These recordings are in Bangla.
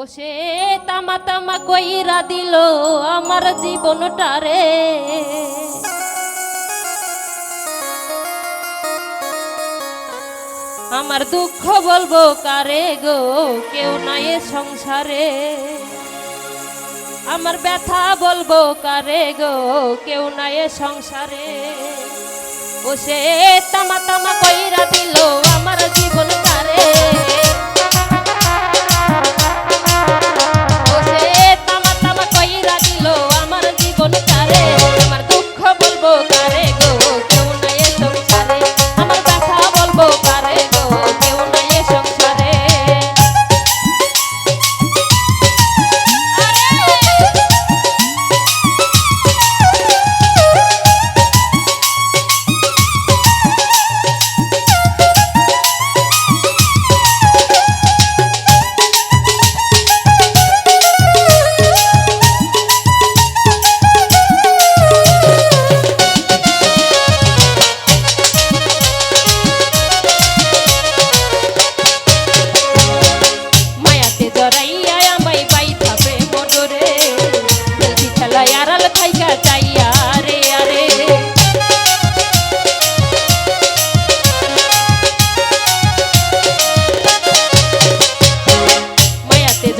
ও সে তামা তামা কইরা দিল আমার জীবনটারে। আমার দুঃখ বলব কারে গো, কেউ নাই সংসারে। আমার ব্যথা বলব কারে গো, কেউ নাই সংসারে। ও সে তামা তামা কইরা দিল আমার জীবন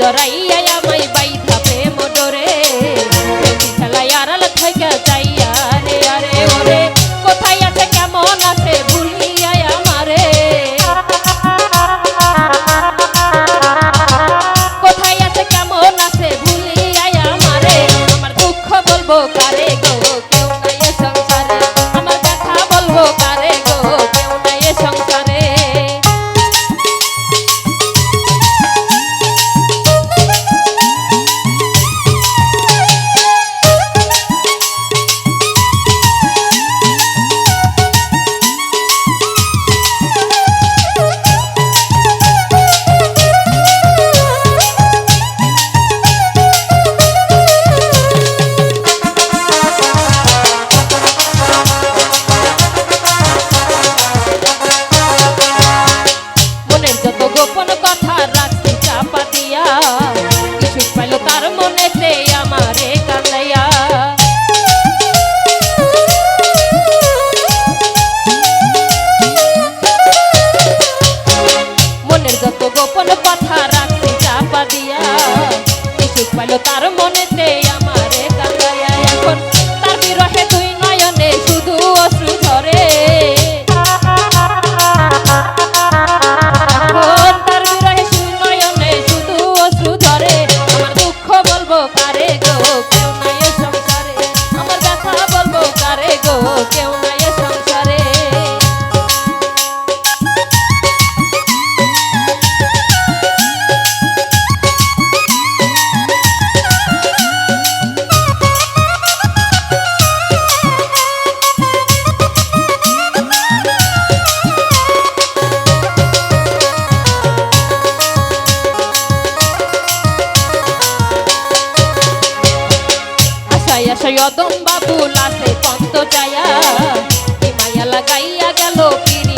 জড়াইয়া আমায় বাইথা প্রেম ডোরে খেলায় আড়াল থাইকা চাইয়া রে আরে ওরে কোথায় আছে কেমন আছে ভুলিয়া আমারে কোথায় আছে কেমন আছে ভুলিয়াই আমারে আমার দুঃখ বলব কারে তার বাবু লাগে কত কন্ত চায়া মায়া লাগাইয়া গেল পিড়ি।